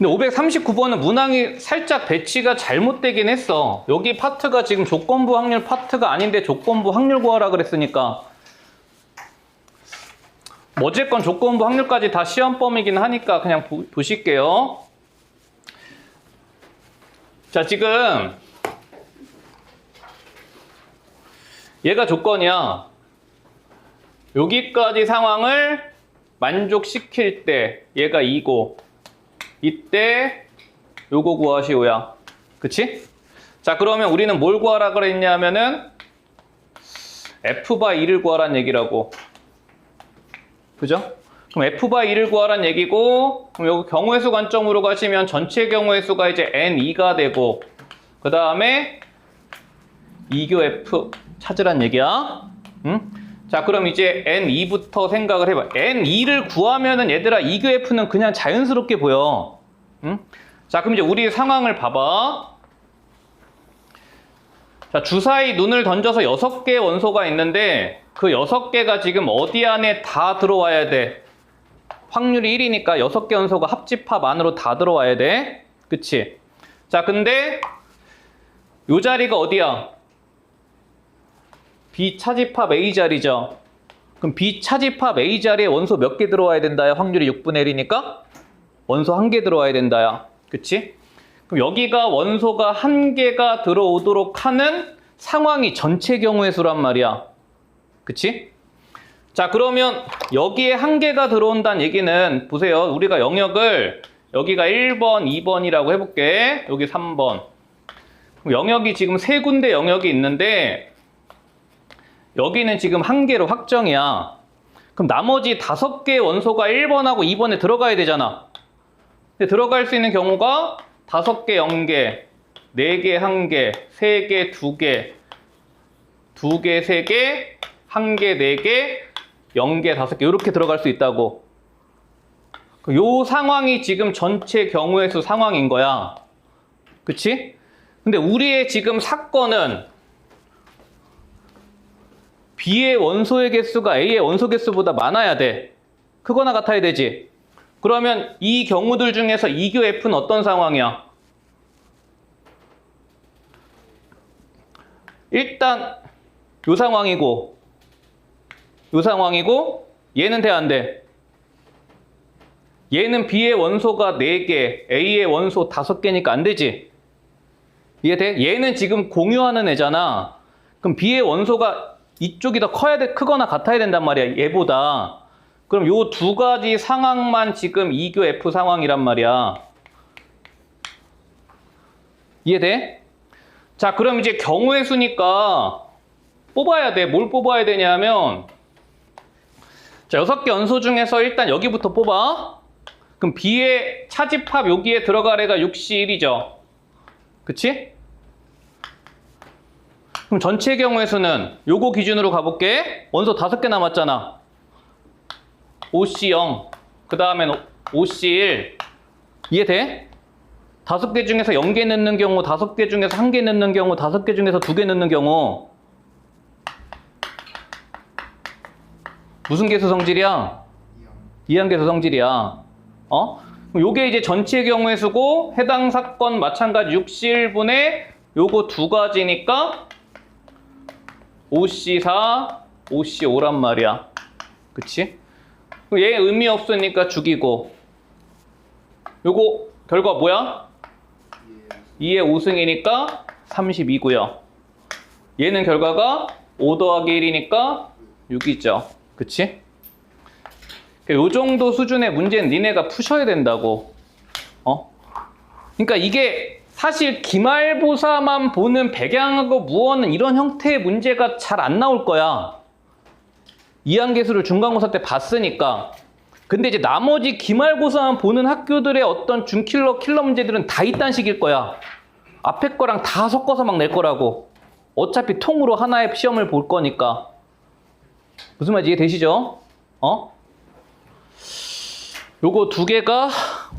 근데 539번은 문항이 살짝 배치가 잘못되긴 했어. 여기 파트가 지금 조건부 확률 파트가 아닌데 조건부 확률 구하라 그랬으니까. 뭐 어쨌건 조건부 확률까지 다 시험범이긴 하니까 그냥 보, 보실게요. 자, 지금 얘가 조건이야. 여기까지 상황을 만족시킬 때 얘가 2고 이때 요거 구하시오야. 그치? 자, 그러면 우리는 뭘 구하라 그랬냐면은 f 바 2를 구하란 얘기라고. 그죠? 그럼 f 바 2를 구하란 얘기고 그럼 요거 경우의 수 관점으로 가시면 전체 경우의 수가 이제 n2가 되고 그 다음에 2교 f 찾으란 얘기야. 응? 자, 그럼 이제 N2부터 생각을 해봐. N2를 구하면은 얘들아 2교 F는 그냥 자연스럽게 보여. 응? 자, 그럼 이제 우리 상황을 봐봐. 자, 주사위 눈을 던져서 6개의 원소가 있는데 그 6개가 지금 어디 안에 다 들어와야 돼? 확률이 1이니까 6개 원소가 합집합 안으로 다 들어와야 돼. 그치? 자, 근데 요 자리가 어디야? 비차집합 A 자리죠. 그럼 비차집합 A 자리에 원소 몇 개 들어와야 된다야? 확률이 6분의 1이니까 원소 한 개 들어와야 된다야. 그치? 그럼 여기가 원소가 한 개가 들어오도록 하는 상황이 전체 경우의 수란 말이야. 그치? 자, 그러면 여기에 한 개가 들어온다는 얘기는 보세요. 우리가 영역을 여기가 1번, 2번이라고 해볼게. 여기 3번. 그럼 영역이 지금 세 군데 영역이 있는데 여기는 지금 한 개로 확정이야. 그럼 나머지 다섯 개의 원소가 1번하고 2번에 들어가야 되잖아. 근데 들어갈 수 있는 경우가 다섯 개 0개, 네개 1개, 세개 2개, 두개 3개, 한개 4개, 0개 5개 이렇게 들어갈 수 있다고. 그요 상황이 지금 전체 경우의 수 상황인 거야. 그치? 근데 우리의 지금 사건은 B의 원소의 개수가 A의 원소 개수보다 많아야 돼. 크거나 같아야 되지. 그러면 이 경우들 중에서 2교 F는 어떤 상황이야? 일단 요 상황이고 요 상황이고 얘는 돼 안 돼? 얘는 B의 원소가 4개, A의 원소 5개니까 안 되지. 이해돼? 얘는 지금 공유하는 애잖아. 그럼 B의 원소가 이쪽이 더 커야 돼, 크거나 같아야 된단 말이야, 얘보다. 그럼 요 두 가지 상황만 지금 2교 F 상황이란 말이야. 이해돼? 자, 그럼 이제 경우의 수니까 뽑아야 돼. 뭘 뽑아야 되냐면, 자, 여섯 개 원소 중에서 일단 여기부터 뽑아. 그럼 B의 차집합 여기에 들어갈 애가 61이죠. 그치? 그럼 전체 경우의 수는 요거 기준으로 가볼게. 원소 다섯 개 남았잖아. OC0, 그 다음엔 OC1. 이해돼? 다섯 개 중에서 0개 넣는 경우, 다섯 개 중에서 한 개 넣는 경우, 다섯 개 중에서 두 개 넣는 경우. 무슨 개수 성질이야? 이항계수 성질이야. 어? 요게 이제 전체 경우의 수고 해당 사건 마찬가지 61분의 요거 두 가지니까 OC4, OC5란 말이야. 그치? 얘 의미 없으니까 죽이고 요거 결과 뭐야? 2의 5승이니까 32고요. 얘는 결과가 5 더하기 1이니까 6이죠. 그치? 요 정도 수준의 문제는 니네가 푸셔야 된다고. 어? 그러니까 이게 사실 기말고사만 보는 백양하고 무언은 이런 형태의 문제가 잘 안 나올 거야. 이항계수를 중간고사 때 봤으니까. 근데 이제 나머지 기말고사만 보는 학교들의 어떤 준킬러 킬러 문제들은 다 이딴 식일 거야. 앞에 거랑 다 섞어서 막 낼 거라고. 어차피 통으로 하나의 시험을 볼 거니까. 무슨 말인지 이해되시죠? 어? 요거 두 개가